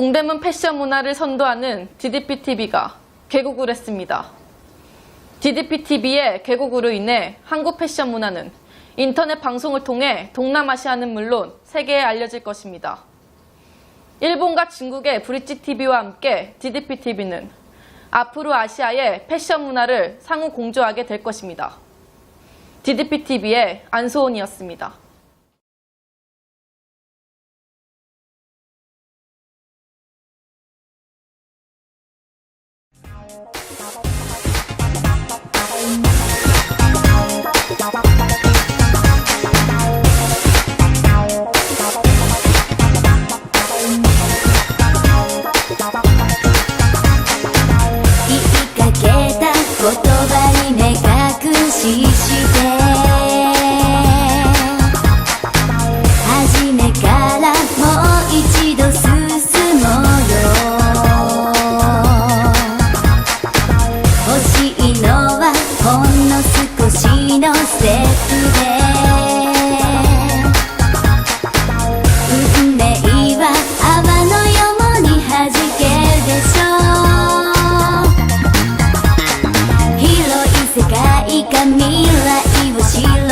동대문 패션 문화를 선도하는 DDP-TV가 개국을 했습니다. DDP-TV의 개국으로 인해 한국 패션 문화는 인터넷 방송을 통해 동남아시아는 물론 세계에 알려질 것입니다. 일본과 중국의 브릿지 TV와 함께 DDP TV는 앞으로 아시아의 패션 문화를 상호 공조하게 될 것입니다. DDP TV의 안소원이었습니다.「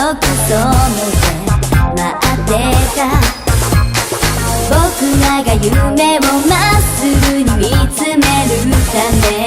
を白くそめて待ってた。僕らが夢をまっすぐに見つめるため。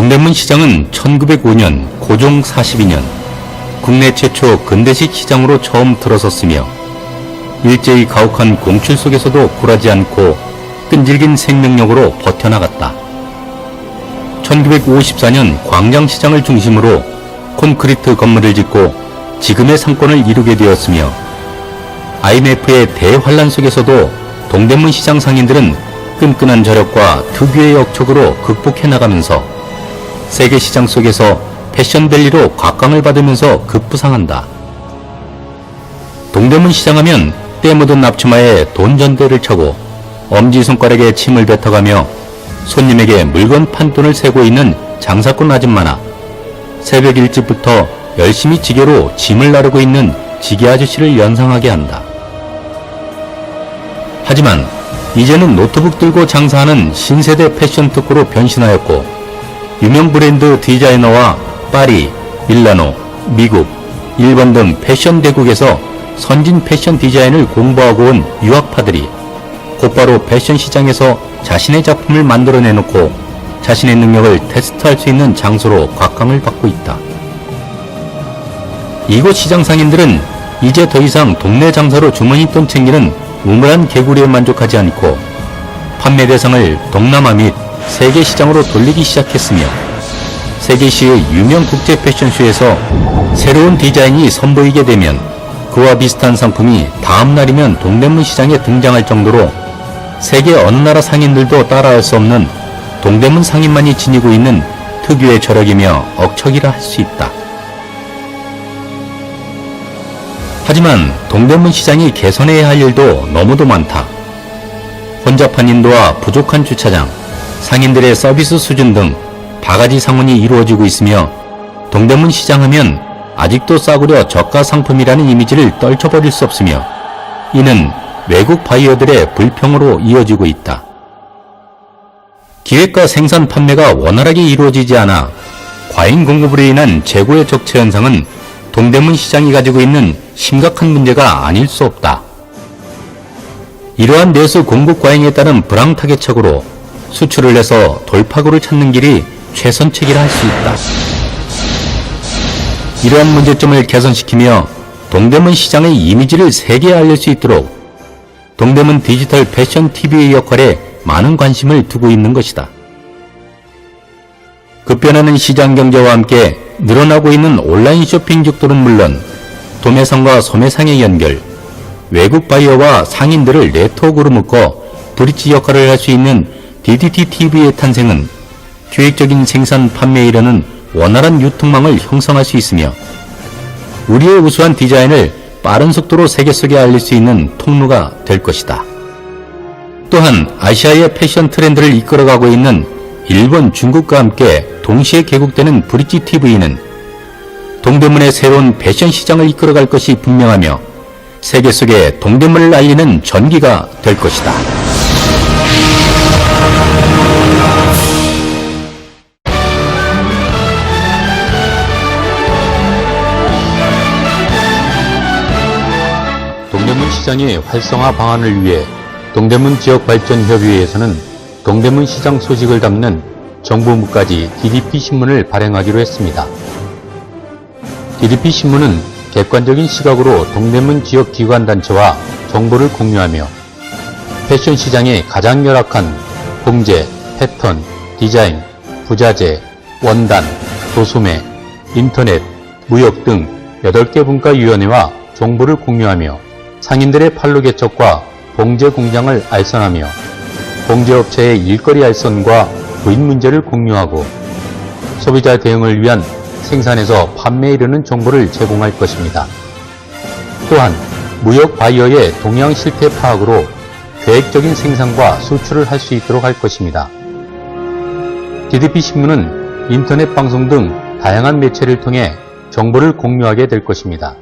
동대문 시장은 1905년 고종 42년 국내 최초 근대식 시장으로 처음 들어섰으며 일제히 가혹한 공출 속에서도 굴하지 않고 끈질긴 생명력으로 버텨나갔다. 1954년 광장시장을 중심으로 콘크리트 건물을 짓고 지금의 상권을 이루게 되었으며 IMF의 대환란 속에서도 동대문 시장 상인들은 끈끈한 저력과 특유의 역촉으로 극복해 나가면서 세계 시장 속에서 패션밸리로 곽강을 받으면서 급부상한다. 동대문 시장하면 때 묻은 납치마에 돈 전대를 차고 엄지손가락에 침을 뱉어가며 손님에게 물건 판돈을 세고 있는 장사꾼 아줌마나 새벽 일찍부터 열심히 지게로 짐을 나르고 있는 지게 아저씨를 연상하게 한다. 하지만 이제는 노트북 들고 장사하는 신세대 패션 특구로 변신하였고 유명 브랜드 디자이너와 파리, 밀라노, 미국, 일본 등 패션 대국에서 선진 패션 디자인을 공부하고 온 유학파들이 곧바로 패션 시장에서 자신의 작품을 만들어내놓고 자신의 능력을 테스트할 수 있는 장소로 곽강을 받고 있다. 이곳 시장 상인들은 이제 더 이상 동네 장사로 주머니돈 챙기는 우물한 개구리에 만족하지 않고 판매 대상을 동남아 및 세계 시장으로 돌리기 시작했으며 세계시의 유명 국제 패션쇼에서 새로운 디자인이 선보이게 되면 그와 비슷한 상품이 다음 날이면 동대문 시장에 등장할 정도로 세계 어느 나라 상인들도 따라할 수 없는 동대문 상인만이 지니고 있는 특유의 저력이며 억척이라 할 수 있다. 하지만 동대문 시장이 개선해야 할 일도 너무도 많다. 혼잡한 인도와 부족한 주차장, 상인들의 서비스 수준 등 바가지 상훈이 이루어지고 있으며 동대문 시장 하면 아직도 싸구려 저가 상품이라는 이미지를 떨쳐버릴 수 없으며 이는 외국 바이어들의 불평으로 이어지고 있다. 기획과 생산 판매가 원활하게 이루어지지 않아 과잉 공급으로 인한 재고의 적체 현상은 동대문 시장이 가지고 있는 심각한 문제가 아닐 수 없다. 이러한 내수 공급 과잉에 따른 불황 타겟책으로 수출을 해서 돌파구를 찾는 길이 최선책이라 할 수 있다. 이러한 문제점을 개선시키며 동대문 시장의 이미지를 세계에 알릴 수 있도록 동대문 디지털 패션 TV의 역할에 많은 관심을 두고 있는 것이다. 급변하는 시장 경제와 함께 늘어나고 있는 온라인 쇼핑 족들은 물론 도매상과 소매상의 연결, 외국 바이어와 상인들을 네트워크로 묶어 브릿지 역할을 할 수 있는 DDT TV의 탄생은 계획적인 생산 판매에 이르는 원활한 유통망을 형성할 수 있으며 우리의 우수한 디자인을 빠른 속도로 세계 속에 알릴 수 있는 통로가 될 것이다. 또한 아시아의 패션 트렌드를 이끌어가고 있는 일본, 중국과 함께 동시에 개국되는 브릿지 TV는 동대문의 새로운 패션 시장을 이끌어갈 것이 분명하며 세계 속에 동대문을 알리는 전기가 될 것이다. 시장의 활성화 방안을 위해 동대문 지역발전협의회에서는 동대문 시장 소식을 담는 정부문까지 DDP 신문을 발행하기로 했습니다. DDP 신문은 객관적인 시각으로 동대문 지역 기관단체와 정보를 공유하며 패션 시장의 가장 열악한 봉제, 패턴, 디자인, 부자재, 원단, 도소매, 인터넷, 무역 등 8개 분과위원회와 정보를 공유하며 상인들의 판로 개척과 봉제 공장을 알선하며 봉제업체의 일거리 알선과 부인 문제를 공유하고 소비자 대응을 위한 생산에서 판매에 이르는 정보를 제공할 것입니다. 또한 무역 바이어의 동향 실태 파악으로 계획적인 생산과 수출을 할 수 있도록 할 것입니다. DDP 신문은 인터넷 방송 등 다양한 매체를 통해 정보를 공유하게 될 것입니다.